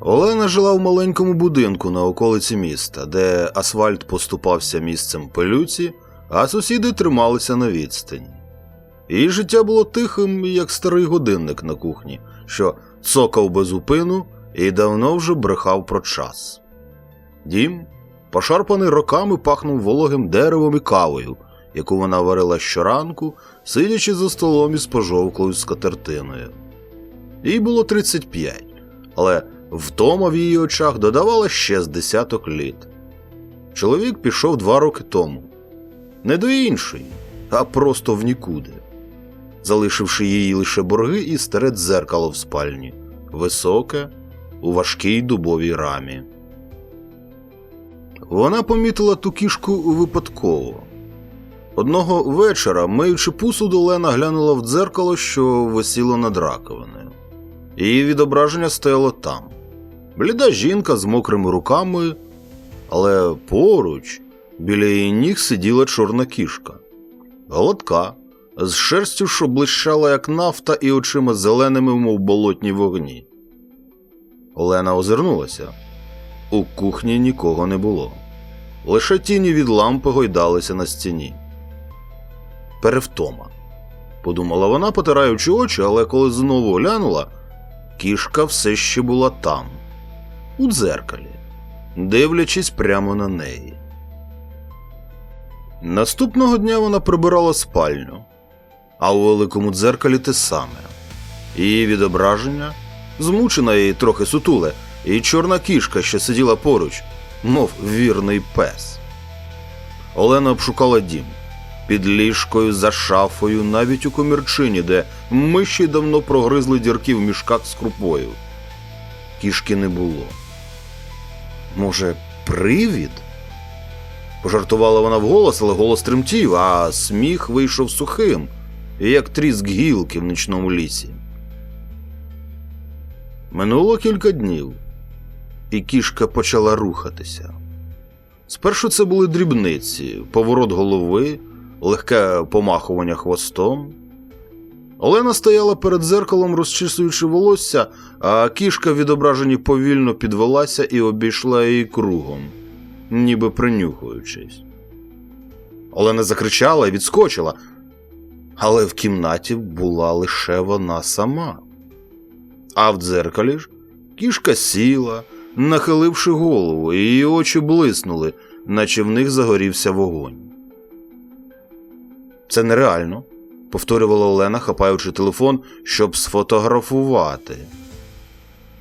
Олена жила в маленькому будинку на околиці міста, де асфальт поступався місцем пилюці, а сусіди трималися на відстані. Її життя було тихим, як старий годинник на кухні, що цокав без упину і давно вже брехав про час. Дім, пошарпаний роками, пахнув вологим деревом і кавою, яку вона варила щоранку, сидячи за столом із пожовклою скатертиною. Їй було 35, але втома в її очах додавала ще з десяток літ. Чоловік пішов два роки тому. Не до іншої, а просто в нікуди, залишивши їй лише борги і старе дзеркало в спальні, високе, у важкій дубовій рамі. Вона помітила ту кішку випадково. Одного вечора, миючи посуд, Олена глянула в дзеркало, що висіло над раковиною. Її відображення стояло там. Бліда жінка з мокрими руками, але поруч, біля її ніг сиділа чорна кішка. Голодка, з шерстю, що блищала, як нафта, і очима зеленими, мов болотні вогні. Олена озирнулася. У кухні нікого не було. Лише тіні від лампи гойдалися на стіні. Перевтома. Подумала вона, потираючи очі, але коли знову глянула, кішка все ще була там, у дзеркалі, дивлячись прямо на неї. Наступного дня вона прибирала спальню, а у великому дзеркалі те саме. Її відображення, змучена і трохи сутуле, і чорна кішка, що сиділа поруч, мов вірний пес. Олена обшукала дім під ліжкою, за шафою, навіть у комірчині, де миші давно прогризли дірки в мішках з крупою. Кішки не було. Може, привід? Пожартувала вона вголос, але голос тремтів, а сміх вийшов сухим, як тріск гілки в нічному лісі. Минуло кілька днів, і кішка почала рухатися. Спершу це були дрібниці, поворот голови, легке помахування хвостом. Олена стояла перед зеркалом, розчісуючи волосся, а кішка, відображені повільно підвелася і обійшла її кругом, ніби принюхуючись. Олена закричала і відскочила, але в кімнаті була лише вона сама. А в дзеркалі ж кішка сіла, нахиливши голову, і її очі блиснули, наче в них загорівся вогонь. Це нереально, повторювала Олена, хапаючи телефон, щоб сфотографувати.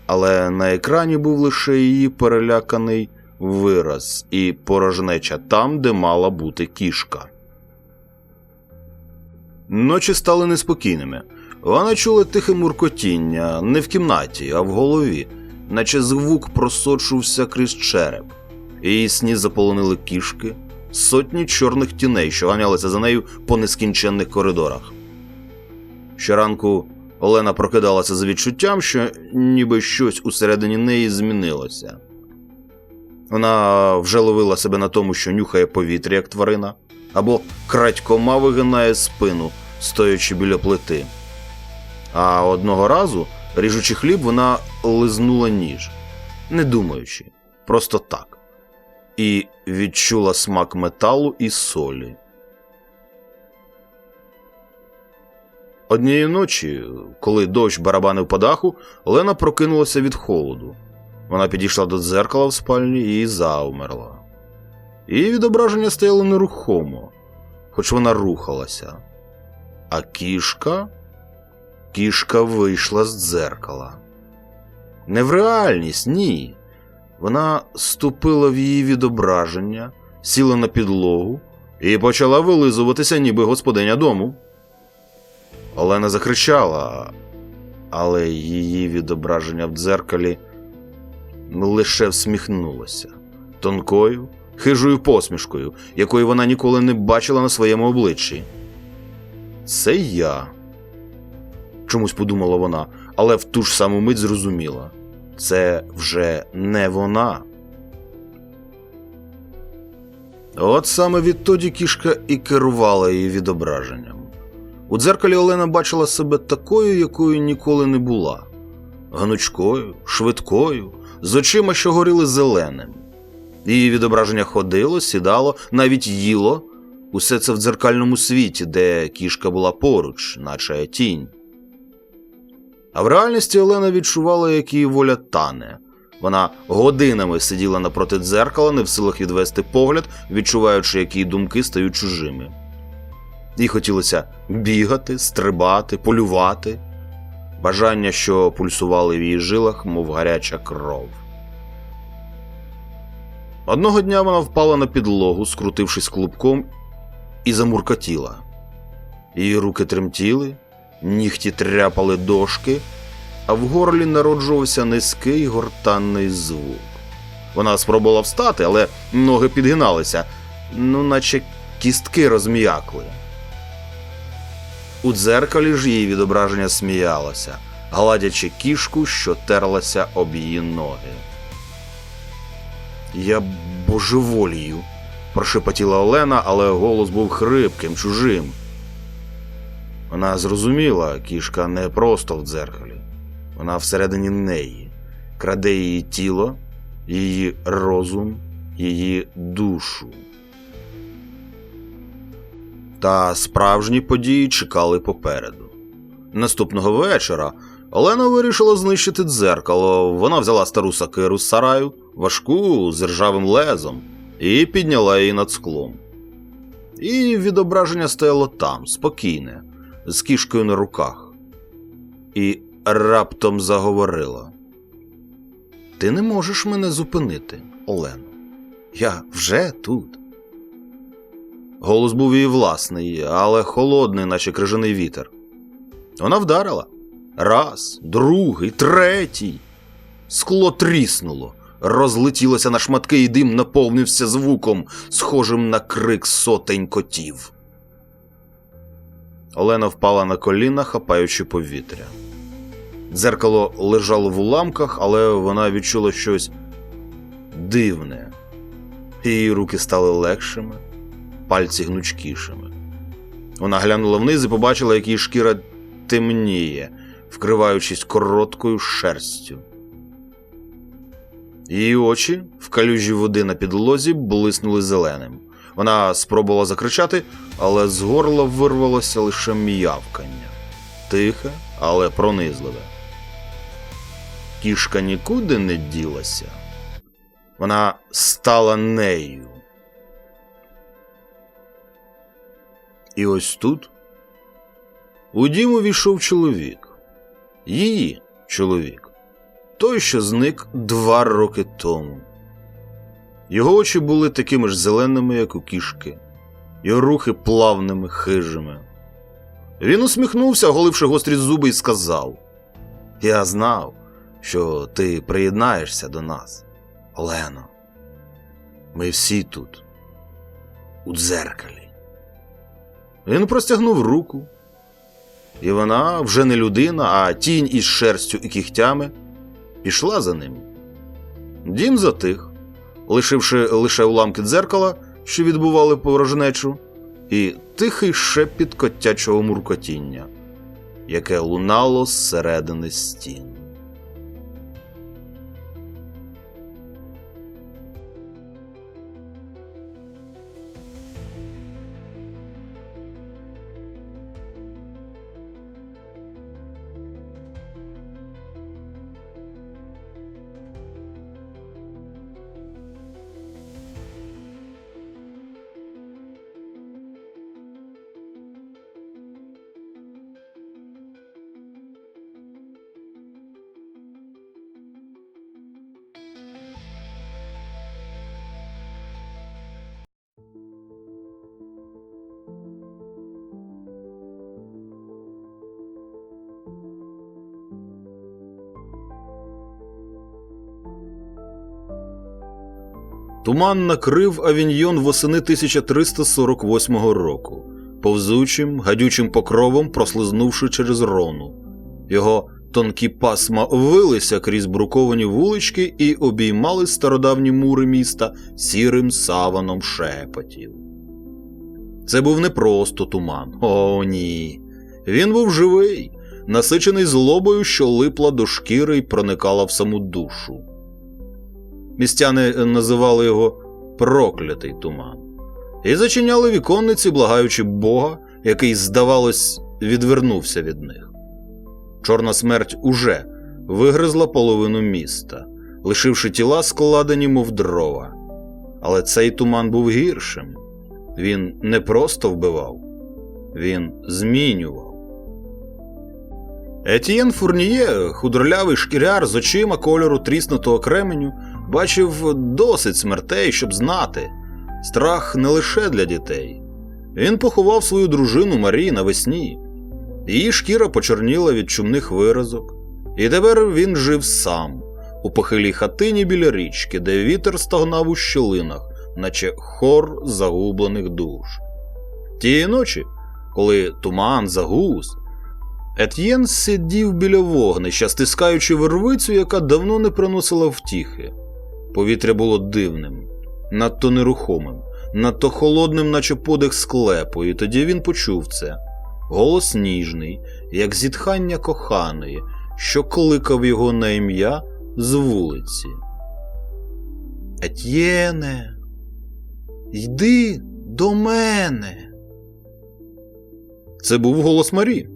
Але на екрані був лише її переляканий вираз і порожнеча там, де мала бути кішка. Ночі стали неспокійними. Вона чула тихе муркотіння не в кімнаті, а в голові, наче звук просочувався крізь череп. Її сні заполонили кішки, сотні чорних тіней, що ганялися за нею по нескінченних коридорах. Щоранку Олена прокидалася за відчуттям, що ніби щось усередині неї змінилося. Вона вже ловила себе на тому, що нюхає повітря, як тварина, або крадькома вигинає спину, стоячи біля плити. А одного разу, ріжучи хліб, вона лизнула ніж, не думаючи, просто так, і відчула смак металу і солі. Однієї ночі, коли дощ барабанив по даху, Олена прокинулася від холоду. Вона підійшла до дзеркала в спальні і завмерла. Її відображення стояло нерухомо, хоч вона рухалася. А кішка кішка вийшла з дзеркала. Не в реальність, ні. Вона ступила в її відображення, сіла на підлогу і почала вилизуватися, ніби господиня дому. Олена закричала, але її відображення в дзеркалі лише всміхнулося тонкою, хижою посмішкою, якої вона ніколи не бачила на своєму обличчі. Це я чомусь подумала вона, але в ту ж саму мить зрозуміла це вже не вона. От саме відтоді кішка і керувала її відображенням. У дзеркалі Олена бачила себе такою, якою ніколи не була гнучкою, швидкою, з очима, що горіли зеленим. Її відображення ходило, сідало, навіть їло. Усе це в дзеркальному світі, де кішка була поруч, наче тінь. А в реальності Олена відчувала, як її воля тане. Вона годинами сиділа напроти дзеркала, не в силах відвести погляд, відчуваючи, як її думки стають чужими. Їй хотілося бігати, стрибати, полювати. Бажання, що пульсували в її жилах, мов гаряча кров. Одного дня вона впала на підлогу, скрутившись клубком, і замуркотіла. Її руки тремтіли, нігті тряпали дошки, а в горлі народжувався низький гортанний звук. Вона спробувала встати, але ноги підгиналися, ну наче кістки розм'якли. У дзеркалі ж її відображення сміялося, гладячи кішку, що терлася об її ноги. Я божеволію, прошепотіла Олена, але голос був хрипким, чужим. Вона зрозуміла, кішка не просто в дзеркалі, вона всередині неї, краде її тіло, її розум, її душу. Та справжні події чекали попереду. Наступного вечора Олена вирішила знищити дзеркало. Вона взяла стару сакиру з сараю, важку з ржавим лезом, і підняла її над склом. І відображення стояло там, спокійне, з кішкою на руках. І раптом заговорила: Ти не можеш мене зупинити, Олено. Я вже тут. Голос був її власний, але холодний, наче крижаний вітер. Вона вдарила. Раз, другий, третій. Скло тріснуло, розлетілося на шматки, і дим наповнився звуком, схожим на крик сотень котів. Олена впала на коліна, хапаючи повітря. Дзеркало лежало в уламках, але вона відчула щось дивне. Її руки стали легшими, пальці гнучкішими. Вона глянула вниз і побачила, як її шкіра темніє, вкриваючись короткою шерстю. Її очі в калюжі води на підлозі блиснули зеленим. Вона спробувала закричати, але з горла вирвалося лише м'явкання. Тихе, але пронизливе. Кішка нікуди не ділася. Вона стала нею. І ось тут у дім увійшов чоловік. Її чоловік. Той, що зник два роки тому. Його очі були такими ж зеленими, як у кішки, його рухи плавними, хижими. Він усміхнувся, оголивши гострі зуби, і сказав: Я знав, що ти приєднаєшся до нас, Олено. Ми всі тут, у дзеркалі. Він простягнув руку, і вона вже не людина, а тінь із шерстю і кігтями пішла за ним. Дім затих, лишивши лише уламки дзеркала, що відбували порожнечу, і тихий шепіт котячого муркотіння, яке лунало зсередини стін. Туман накрив авіньйон восени 1348 року, повзучим, гадючим покровом прослизнувши через рону. Його тонкі пасма вилися крізь бруковані вулички і обіймали стародавні мури міста сірим саваном шепотів. Це був не просто туман. О, ні. Він був живий, насичений злобою, що липла до шкіри і проникала в саму душу. Містяни називали його проклятий туман. І зачиняли віконниці, благаючи Бога, який, здавалось, відвернувся від них. Чорна смерть уже вигризла половину міста, лишивши тіла складені, мов дрова. Але цей туман був гіршим. Він не просто вбивав, він змінював. Етьєн Фурніє, худорлявий шкіряр з очима кольору тріснутого кременю, бачив досить смертей, щоб знати. Страх не лише для дітей. Він поховав свою дружину Марі навесні. Її шкіра почорніла від чумних виразок, і тепер він жив сам, у похилій хатині біля річки, де вітер стогнав у щілинах, наче хор загублених душ. Тієї ночі, коли туман загус, Етьєн сидів біля вогнища, стискаючи вервицю, яка давно не приносила втіхи. Повітря було дивним, надто нерухомим, надто холодним, наче подих склепу, і тоді він почув це. Голос ніжний, як зітхання коханої, що кликав його на ім'я з вулиці. Етьєне, йди до мене. Це був голос Марі.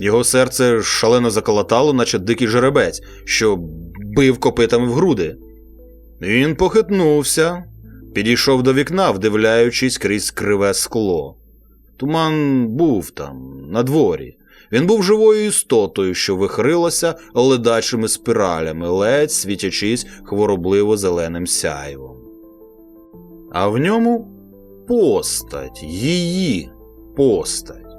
Його серце шалено заколотало, наче дикий жеребець, що бив копитами в груди. Він похитнувся, підійшов до вікна, вдивляючись крізь криве скло. Туман був там, на дворі. Він був живою істотою, що вихрилася ледачими спиралями, ледь світячись хворобливо зеленим сяйвом. А в ньому постать, її постать.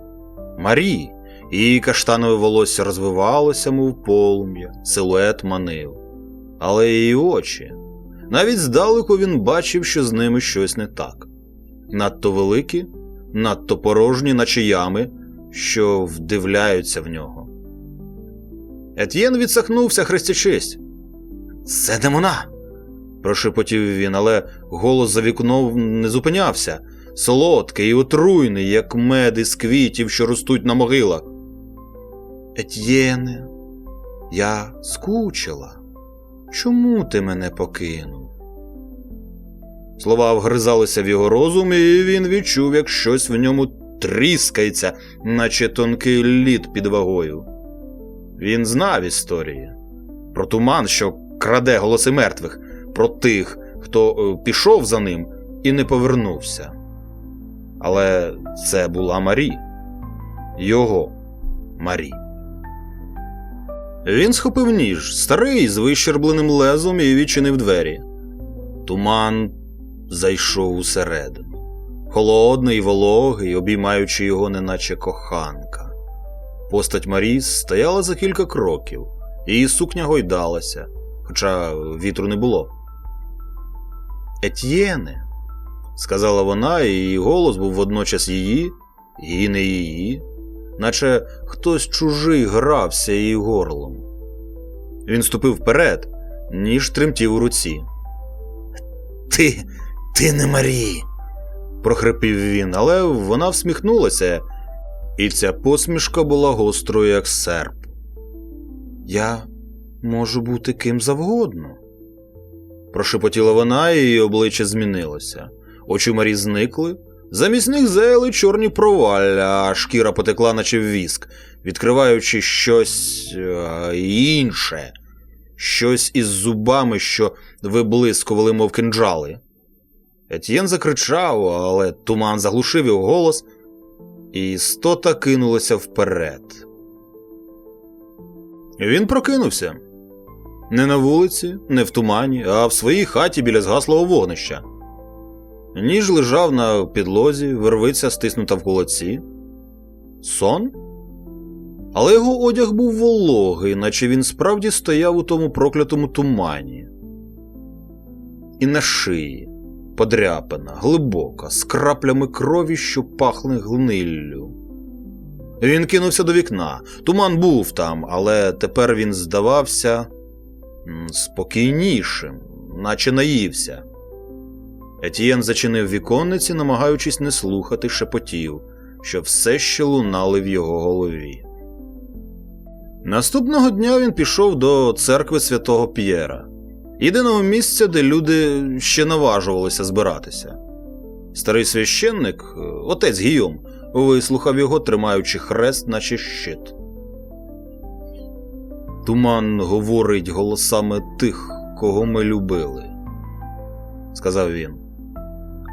Марі, її каштанове волосся розвивалося, мов полум'я, силует манив. Але її очі. Навіть здалеку він бачив, що з ними щось не так. Надто великі, надто порожні, наче ями, що вдивляються в нього. Етьєн відсахнувся, хрестячись. Це демона. прошепотів він, але голос за вікном не зупинявся, солодкий і отруйний, як мед із квітів, що ростуть на могилах. Етьєне, я скучила. Чому ти мене покинув? Слова вгризалися в його розум, і він відчув, як щось в ньому тріскається, наче тонкий лід під вагою. Він знав історії про туман, що краде голоси мертвих, про тих, хто е, пішов за ним і не повернувся. Але це була Марі, його Марі. Він схопив ніж, старий з вищербленим лезом і відчинив двері. Туман зайшов усередину, холодний, вологий, обіймаючи його, неначе коханка. Постать Маріс стояла за кілька кроків, її сукня гойдалася, хоча вітру не було. Етьєне, сказала вона, і її голос був водночас її, і не її, наче хтось чужий грався її горлом. Він ступив вперед, ніж тремтів у руці. Ти, ти не Марі, прохрипів він, але вона всміхнулася, і ця посмішка була гострою, як серп. Я можу бути ким завгодно. Прошепотіла вона, і її обличчя змінилося. Очі Марі зникли. Замість них заяли чорні провалля, а шкіра потекла, наче в віск, відкриваючи щось е, інше, щось із зубами, що виблискували, мов кинджали. Етьєн закричав, але туман заглушив його голос, і істота кинулася вперед. Він прокинувся не на вулиці, не в тумані, а в своїй хаті біля згаслого вогнища. Ніж лежав на підлозі, вервиця стиснута в кулаці. Сон? Але його одяг був вологий, наче він справді стояв у тому проклятому тумані. І на шиї подряпана, глибока, з краплями крові, що пахли гниллю. Він кинувся до вікна. Туман був там, але тепер він здавався спокійнішим, наче наївся. Етьєн зачинив віконниці, намагаючись не слухати шепотів, що все ще лунали в його голові. Наступного дня він пішов до церкви святого П'єра. єдиного місця, де люди ще наважувалися збиратися. Старий священник, отець Гійом, вислухав його, тримаючи хрест, наче щит. Туман говорить голосами тих, кого ми любили, сказав він.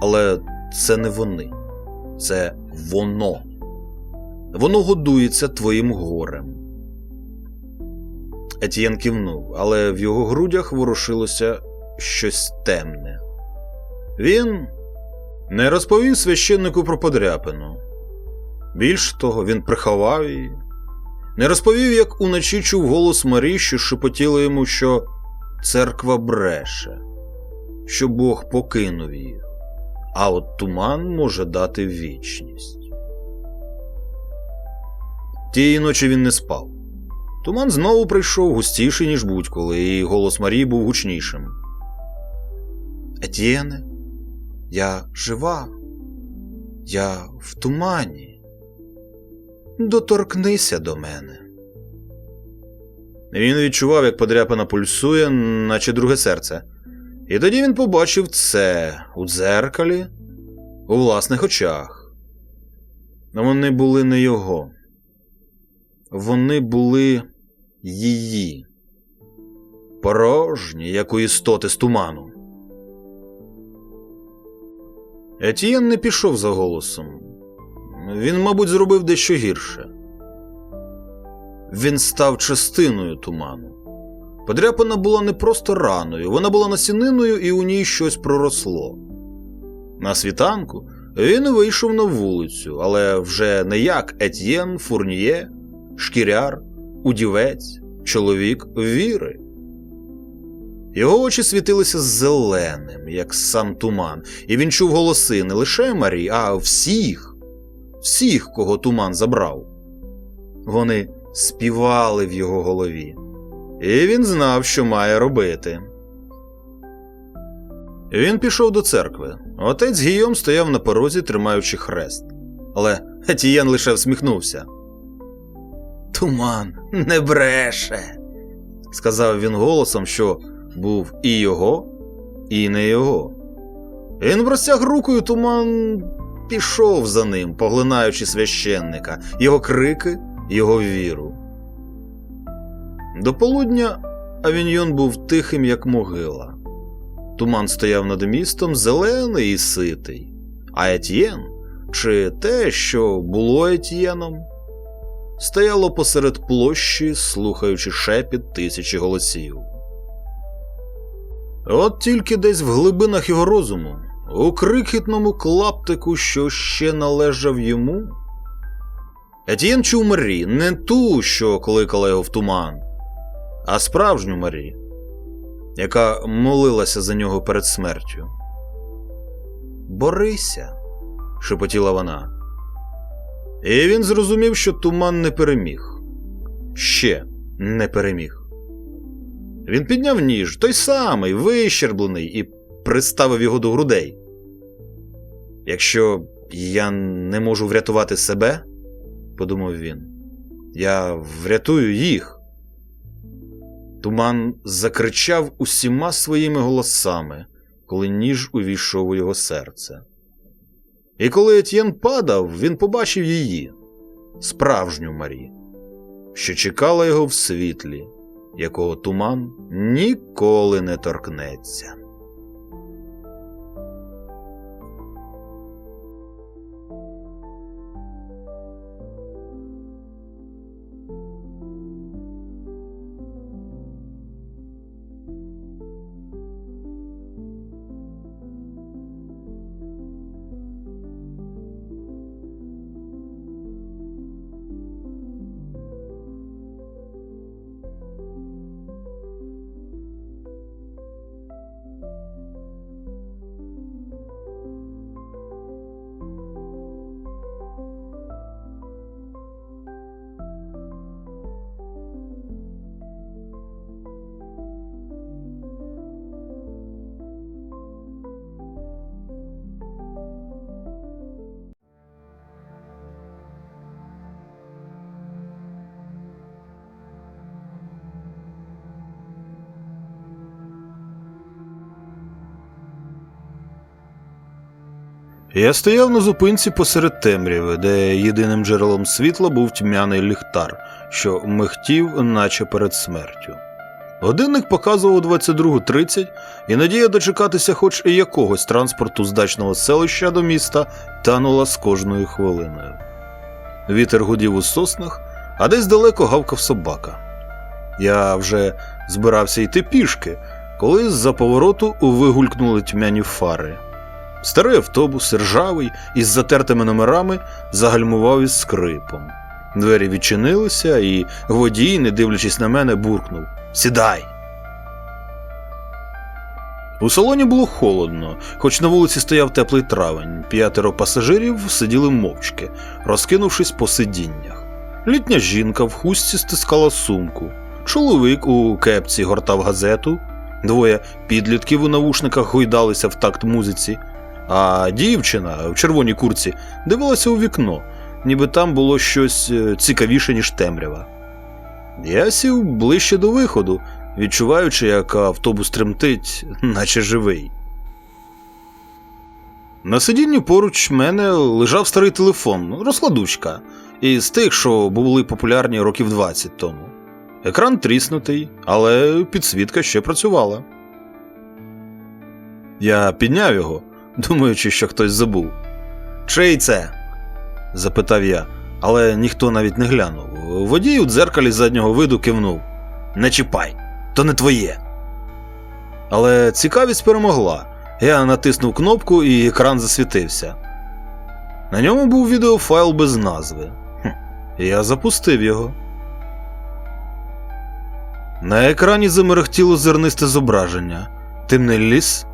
Але це не вони, це воно. Воно годується твоїм горем. Етьєн кивнув, але в його грудях ворушилося щось темне. Він не розповів священнику про подряпину. Більш того, він приховав її. Не розповів, як уночі чув голос Марі, що шепотіла йому, що церква бреше, що Бог покинув їх, а от туман може дати вічність. Тієї ночі він не спав. Туман знову прийшов густіший, ніж будь-коли, і голос Марії був гучнішим. Етьєне, я жива, я в тумані. Доторкнися до мене. Він відчував, як подряпина пульсує, наче друге серце. І тоді він побачив це у дзеркалі, у власних очах. Вони були не його. Вони були її, порожні, як у істоти з туману. Етієн не пішов за голосом. Він, мабуть, зробив дещо гірше. Він став частиною туману. Подряпина була не просто раною, вона була насіниною, і у ній щось проросло. На світанку він вийшов на вулицю, але вже не як Етьєн, Фурніє, шкіряр, удівець, чоловік віри. Його очі світилися зеленим, як сам туман, і він чув голоси не лише Марі, а всіх, всіх, кого туман забрав. Вони співали в його голові, і він знав, що має робити. Він пішов до церкви. Отець Гійом стояв на порозі, тримаючи хрест. Але Етієн лише всміхнувся. Туман не бреше, сказав він голосом, що був і його, і не його. Він простяг рукою туман пішов за ним, поглинаючи священника, його крики, його віру. До полудня авіньйон був тихим, як могила. Туман стояв над містом зелений і ситий, а Етьєн, чи те, що було Етьєном, стояло посеред площі, слухаючи шепіт тисячі голосів. От тільки десь в глибинах його розуму, у крихітному клаптику, що ще належав йому. Етьєн чув Марі, не ту, що кликала його в туман, а справжню Марі, яка молилася за нього перед смертю. Борися, шепотіла вона. І він зрозумів, що туман не переміг. Ще не переміг. Він підняв ніж, той самий, вищерблений, і приставив його до грудей. Якщо я не можу врятувати себе, подумав він, я врятую їх. Туман закричав усіма своїми голосами, коли ніж увійшов у його серце. І коли Етьєн падав, він побачив її, справжню Марі, що чекала його в світлі, якого туман ніколи не торкнеться. Я стояв на зупинці посеред темряви, де єдиним джерелом світла був тьмяний ліхтар, що михтів, наче перед смертю. Годинник показував 22.30, і надія дочекатися хоч і якогось транспорту з дачного селища до міста танула з кожною хвилиною. Вітер гудів у соснах, а десь далеко гавкав собака. Я вже збирався йти пішки, коли з-за повороту вигулькнули тьмяні фари. Старий автобус, ржавий, із затертими номерами, загальмував із скрипом. Двері відчинилися, і водій, не дивлячись на мене, буркнув Сідай. У салоні було холодно, хоч на вулиці стояв теплий травень. П'ятеро пасажирів сиділи мовчки, розкинувшись по сидіннях. Літня жінка в хустці стискала сумку. Чоловік у кепці гортав газету, двоє підлітків у навушниках гойдалися в такт музиці, а дівчина в червоній курці дивилася у вікно, ніби там було щось е, цікавіше, ніж темрява. Я сів ближче до виходу, відчуваючи, як автобус тремтить, наче живий. На сидінні поруч мене лежав старий телефон, розкладучка, із тих, що були популярні років 20 тому. Екран тріснутий, але підсвітка ще працювала. Я підняв його, думаючи, що хтось забув. Чий це? запитав я, але ніхто навіть не глянув. Водій у дзеркалі заднього виду кивнув: Не чіпай, то не твоє. Але цікавість перемогла. Я натиснув кнопку і екран засвітився. На ньому був відеофайл без назви. Хм, Я запустив його. На екрані замерехтіло зернисте зображення, темний ліс,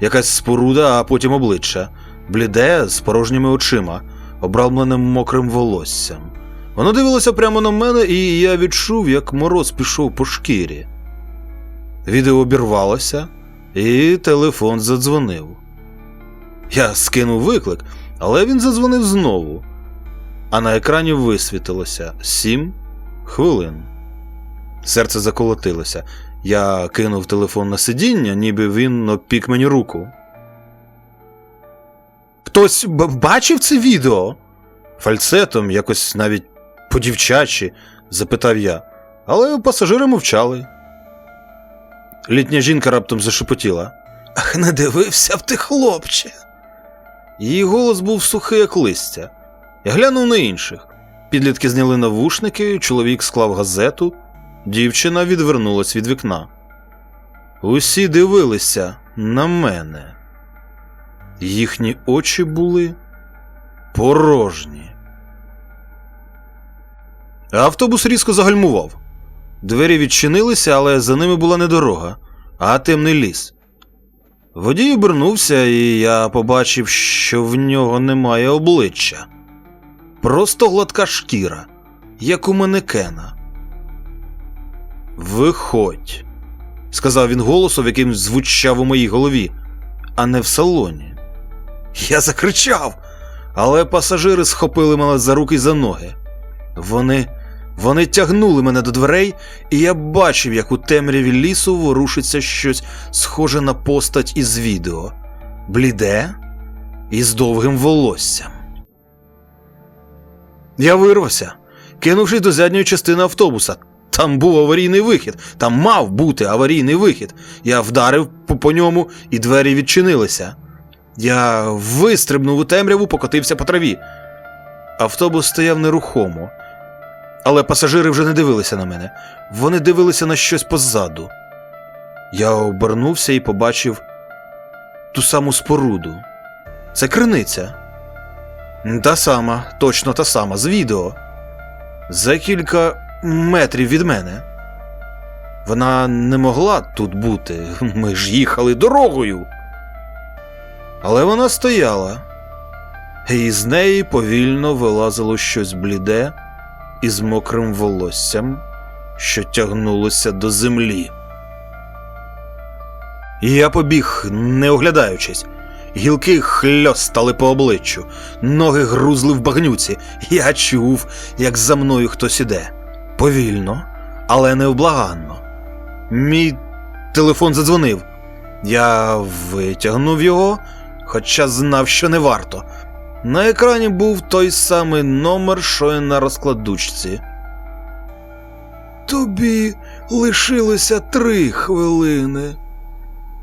якась споруда, а потім обличчя, бліде з порожніми очима, обрамленим мокрим волоссям. Воно дивилося прямо на мене, і я відчув, як мороз пішов по шкірі. Відео обірвалося, і телефон задзвонив. Я скинув виклик, але він задзвонив знову. А на екрані висвітилося сім хвилин. Серце заколотилося. Я кинув телефон на сидіння, ніби він опік мені руку. Хтось бачив це відео? Фальцетом, якось навіть по-дівчачі, запитав я, але пасажири мовчали. Літня жінка раптом зашепотіла. Ах, не дивився б ти, хлопче. Її голос був сухий, як листя. Я глянув на інших. Підлітки зняли навушники, чоловік склав газету, дівчина відвернулась від вікна. Усі дивилися на мене. Їхні очі були порожні. Автобус різко загальмував. Двері відчинилися, але за ними була не дорога, а темний ліс. Водій обернувся, і я побачив, що в нього немає обличчя. Просто гладка шкіра, як у манекена. Виходь, сказав він голосом, яким звучав у моїй голові, а не в салоні. Я закричав, але пасажири схопили мене за руки й за ноги. Вони. Вони тягнули мене до дверей, і я бачив, як у темряві лісу ворушиться щось схоже на постать із відео, бліде і з довгим волоссям. Я вирвався, кинувшись до задньої частини автобуса. Там був аварійний вихід, там мав бути аварійний вихід. Я вдарив по, ньому, і двері відчинилися. Я вистрибнув у темряву, покотився по траві. Автобус стояв нерухомо. Але пасажири вже не дивилися на мене. Вони дивилися на щось позаду. Я обернувся і побачив ту саму споруду. Це криниця. Та сама, точно та сама, з відео. За кілька метрів від мене. Вона не могла тут бути. Ми ж їхали дорогою. Але вона стояла, і з неї повільно вилазило щось бліде із мокрим волоссям, що тягнулося до землі. Я побіг, не оглядаючись. Гілки хльостали по обличчю, ноги грузли в багнюці. Я чув, як за мною хтось іде. Повільно, але невблаганно. Мій телефон задзвонив. Я витягнув його, хоча знав, що не варто. На екрані був той самий номер, що й на розкладучці. Тобі лишилося три хвилини.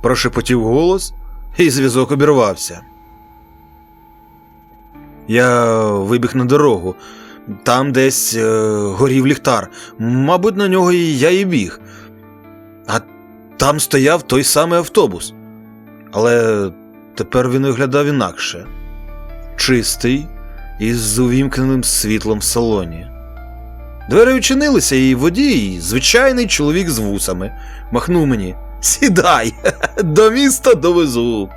Прошепотів голос, і зв'язок обірвався. Я вибіг на дорогу. Там десь е, горів ліхтар. Мабуть, на нього і я і біг. А там стояв той самий автобус. Але тепер він виглядав інакше. Чистий і з увімкненим світлом в салоні. Двері відчинилися, і водій, звичайний чоловік з вусами, махнув мені: Сідай, до міста довезу.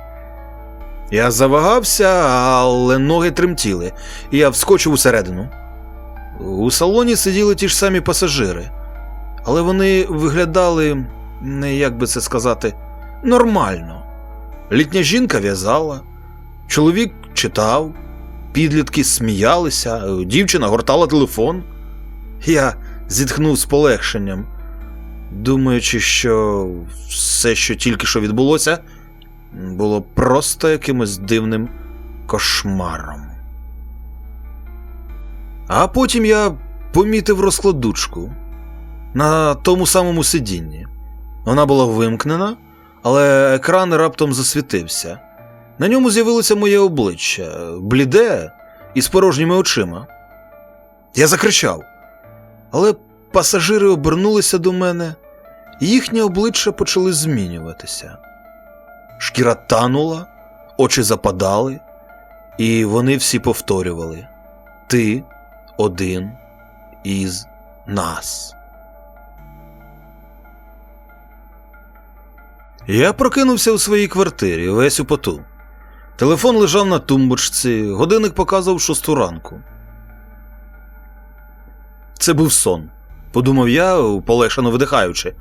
Я завагався, але ноги тремтіли, і я вскочив усередину. У салоні сиділи ті ж самі пасажири, але вони виглядали, не як би це сказати, нормально. Літня жінка в'язала, чоловік читав, підлітки сміялися, дівчина гортала телефон. Я зітхнув з полегшенням, думаючи, що все, що тільки що відбулося, було просто якимось дивним кошмаром. А потім я помітив розкладучку на тому самому сидінні. Вона була вимкнена, але екран раптом засвітився. На ньому з'явилося моє обличчя, бліде і з порожніми очима. Я закричав, але пасажири обернулися до мене, і їхні обличчя почали змінюватися. Шкіра танула, очі западали, і вони всі повторювали: Ти один із нас. Я прокинувся у своїй квартирі, весь у поту. Телефон лежав на тумбочці, годинник показував шосту ранку. Це був сон, подумав я, полегшено видихаючи.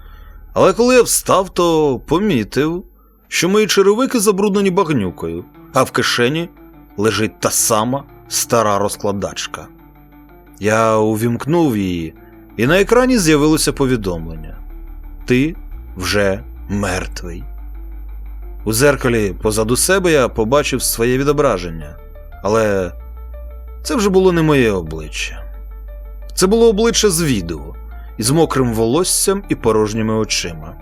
Але коли я встав, то помітив, що мої черевики забруднені багнюкою, а в кишені лежить та сама стара розкладачка. Я увімкнув її, і на екрані з'явилося повідомлення: Ти вже мертвий. У зеркалі позаду себе я побачив своє відображення, але це вже було не моє обличчя. Це було обличчя з відео, із мокрим волоссям і порожніми очима.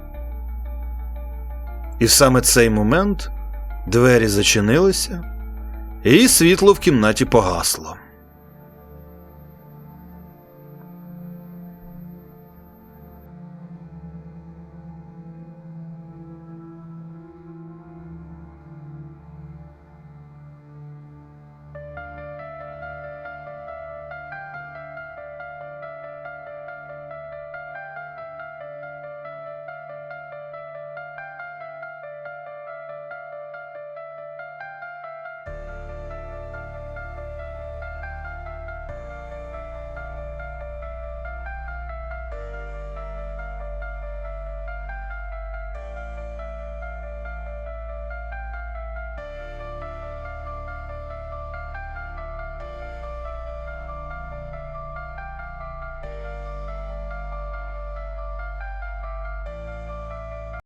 І саме цей момент двері зачинилися, і світло в кімнаті погасло.